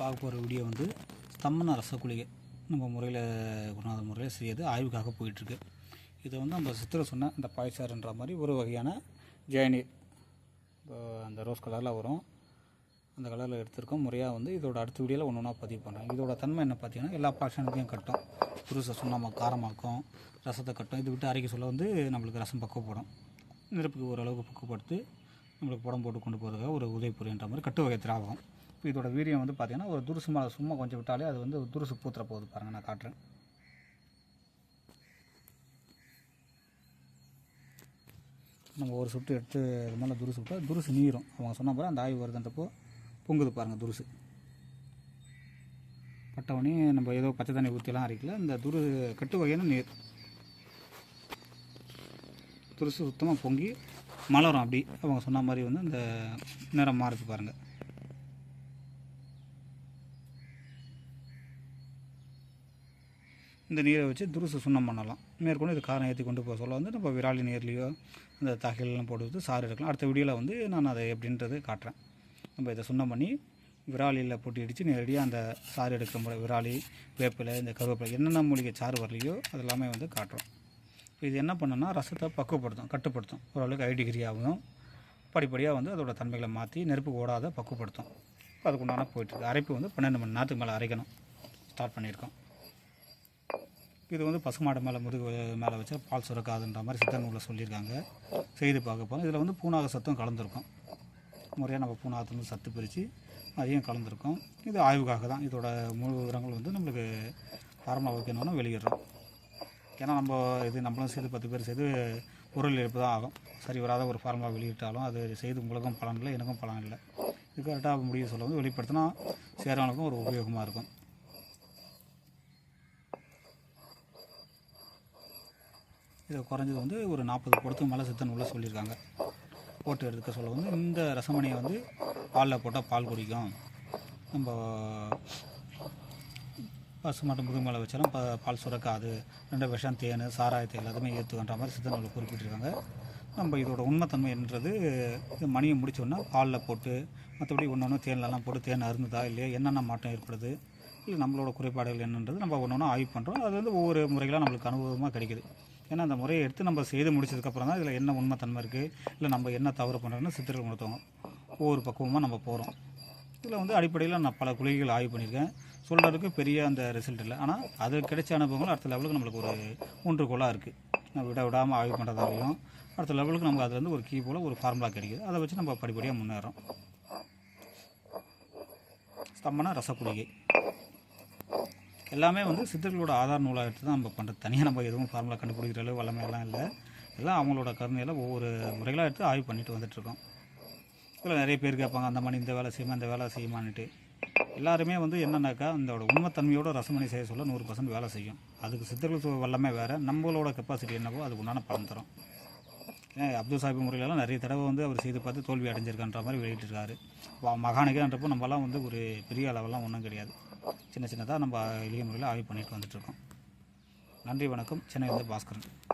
பார்க்க போகிற வீடியோ வந்து ஸ்தம்பன ரசகுலிகை நம்ம முறையில் குருநாத முறையில் செய்யறது ஆய்வுக்காக போயிட்டுருக்கு. இதை வந்து நம்ம சித்திர சொன்ன இந்த பாய்ச்சார்ன்ற மாதிரி ஒரு வகையான ஜெயநீர் இப்போ அந்த ரோஸ் கலரில் வரும். அந்த கலரில் எடுத்திருக்கோம். முறையாக வந்து இதோட அடுத்த வீடியோவில் ஒன்று ஒன்றா பதிவு பண்ணுறேன் இதோட தன்மை என்ன பார்த்தீங்கன்னா எல்லா பாஷனுக்கையும் கட்டும். புருசை சொன்னால் காரமாக்கும். ரசத்தை கட்டும். இதை விட்டு அரைக்க சொல்ல வந்து நம்மளுக்கு ரசம் பக்குவப்படும். நெருப்புக்கு ஓரளவுக்கு பக்குவப்படுத்தி நம்மளுக்கு புடம் போட்டு கொண்டு போகிறதுக்காக ஒரு உதவி புரியுன்ற மாதிரி கட்டு வகை திராவகம். இப்போ இதோட வீரியம் வந்து பார்த்தீங்கன்னா ஒரு துருசு மேலே சும்மா கொஞ்சம் விட்டாலே அது வந்து துருசு பூத்துற போகுது பாருங்கள் நான் காட்டுறேன். நம்ம ஒரு சுட்டு எடுத்து இது மேலே துருசு விட்டால் துருசு நீரும். அவங்க சொன்ன போல அந்த ஆய்வு வருதுன்றப்போ பொங்குது பாருங்கள் துருசு. பட்டவொடனே நம்ம ஏதோ பச்சை தண்ணி ஊற்றிலாம் அரைக்கல. இந்த துரு கட்டு வகையான நீர். துருசு சுத்தமாக பொங்கி மலரும் அப்படி. அவங்க சொன்ன மாதிரி வந்து இந்த நிறம் மாறுது பாருங்கள் இந்த நீரை வச்சு துருசு சுண்ணம் பண்ணலாம். மேற்கொண்டு இது காரம் ஏற்றி கொண்டு போக சொல்ல வந்து நம்ம விராலி நீர்லேயோ அந்த தகையிலெலாம் போட்டு சாறு எடுக்கலாம். அடுத்த வீடியோவில் வந்து நான் அதை எப்படின்றது காட்டுறேன். நம்ம இதை சுண்ணம் பண்ணி விராலியில் போட்டு இடித்து நேரடியாக அந்த சாறு எடுக்கிற முறை விராலி வேப்பிலை இந்த கருவேப்பிலை என்னென்ன மூலிகை சாறு வரலையோ அது எல்லாமே வந்து காட்டுறோம். இப்போ இது என்ன பண்ணுன்னா ரசத்தை பக்குவப்படுத்தும் கட்டுப்படுத்தும். ஓரளவுக்கு ஐ டிகிரி ஆகும். படிப்படியாக வந்து அதோட தன்மைகளை மாற்றி நெருப்பு ஓடாத பக்குவப்படுத்தும். இப்போ அதுக்குண்டான போயிட்டுருக்கு அரைப்பு வந்து பன்னெண்டு மணி நேரத்துக்கு மேலே அரைக்கணும். ஸ்டார்ட் பண்ணியிருக்கோம். இது வந்து பசுமாடு மேலே முதுகு மேலே வச்சா பால் சுரக்காதுன்ற மாதிரி சித்த நூலில் சொல்லியிருக்காங்க. செய்து பார்க்க போகிறோம் இதில் வந்து பூனாக சத்தும் கலந்துருக்கும். முறையாக நம்ம பூனாகத்துலேருந்து சத்து பிரித்து அதையும் கலந்துருக்கோம். இது ஆய்வுக்காக தான். இதோட முழு விவரங்கள் வந்து நம்மளுக்கு ஃபார்மாக வைக்கணும்னு வெளியிடுறோம். ஏன்னா நம்ம இது நம்மளும் செய்து பத்து பேர் செய்து பொருள் இழப்பு தான் ஆகும். சரி வராத ஒரு ஃபார்மாக வெளியிட்டாலும் அது செய்து உங்களுக்கும் பலன் இல்லை எனக்கும் பலன் இல்லை. இது கரெக்டாக முடிவு சொல்ல வந்து வெளிப்படுத்தினா சேரவங்களுக்கும் ஒரு உபயோகமாக இருக்கும். இதை குறைஞ்சது வந்து ஒரு நாற்பது படத்துக்கு மேலே சித்தன் உள்ள சொல்லியிருக்காங்க. போட்டு எடுக்க சொல்ல வந்து இந்த ரசமணியை வந்து பாலில் போட்டால் பால் குடிக்கும். நம்ம பசு மாட்டு முதுகு மேலே வச்சாலும் ப பால் சுரக்காது. ரெண்டு விஷம் தேன் சாராயத்தை எல்லாத்தையுமே ஏற்றுக்கன்ற மாதிரி சித்தன் குறிப்பிட்டிருக்காங்க. நம்ம இதோட உண்மைத்தன்மை என்றது இது மணியை முடிச்சோன்னா பாலில் போட்டு மற்றபடி ஒன்று ஒன்று தேன்லலாம் போட்டு தேன் அருந்துதா இல்லையா என்னென்ன மாற்றம் ஏற்படுது இல்லை நம்மளோட குறைபாடுகள் என்னன்றது நம்ம ஒன்று ஒன்று ஆய்வு பண்ணுறோம் அது வந்து ஒவ்வொரு முறைகளாக நம்மளுக்கு அனுபவமாக கிடைக்குது. ஏன்னா அந்த முறையை எடுத்து நம்ம செய்து முடிச்சதுக்கப்புறம் தான் இதில் என்ன உண்மைத்தன்மை இருக்குது இல்லை நம்ம என்ன தவறு பண்ணுறோன்னு சித்தர்கள் கொடுத்தோம் ஒவ்வொரு பக்குவமாக நம்ம போகிறோம் இதில் வந்து அடிப்படையில் நான் பல குழிகள் ஆய்வு பண்ணியிருக்கேன். சொல்கிறதுக்கு பெரிய அந்த ரிசல்ட் இல்லை. ஆனால் அது கிடைச்ச அனுபவங்கள் அடுத்த லெவலுக்கு நம்மளுக்கு ஒரு ஊன்றுகோலாக இருக்குது நம்ம விட விடாமல் ஆய்வு பண்ணுறதாலையும் அடுத்த லெவலுக்கு நமக்கு அதுலேருந்து ஒரு கீ போல் ஒரு ஃபார்முலா கிடைக்குது. அதை வச்சு நம்ம படிப்படியாக முன்னேறோம். ஸ்தம்பன ரசக்குளிகை எல்லாமே வந்து சித்தர்களோட ஆதார நூலாக எடுத்து தான் நம்ம பண்ணுறது தனியாக நம்ம எதுவும் ஃபார்முலா கண்டுபிடிக்கிற அளவு வல்லமையெல்லாம் இல்லை. எல்லாம் அவங்களோட கருணையில் ஒவ்வொரு முறைகளாக எடுத்து ஆய்வு பண்ணிட்டு வந்துட்டுருக்கோம் இதில் நிறைய பேர் கேட்பாங்க அந்த மாதிரி இந்த வேலை செய்யுமா இந்த வேலை செய்யுமான்னுட்டு. எல்லாருமே வந்து என்னன்னாக்கா அந்த உண்மைத்தன்மையோட ரசமணி செய்ய சொல்ல நூறு பர்சன்ட் வேலை செய்யும். அதுக்கு சித்தர்கள் வல்லமே வேறு நம்மளோட கெப்பாசிட்டி என்னவோ அதுக்கு உண்டான பலன் தரும். ஏன் அப்துல் சாஹிப் முறையிலலாம் நிறைய தடவை வந்து அவர் செய்து பார்த்து தோல்வி அடைஞ்சிருக்கான்ற மாதிரி வெளியிட்டிருக்காரு. வா- நம்மலாம் வந்து ஒரு பெரிய அளவெல்லாம் ஒன்றும் கிடையாது. சின்ன சின்னதாக நம்ம எளிய முறையில் ஆய்வு பண்ணிட்டு வந்துட்டுருக்கோம் நன்றி வணக்கம். சென்னை வந்து பாஸ்கரன்.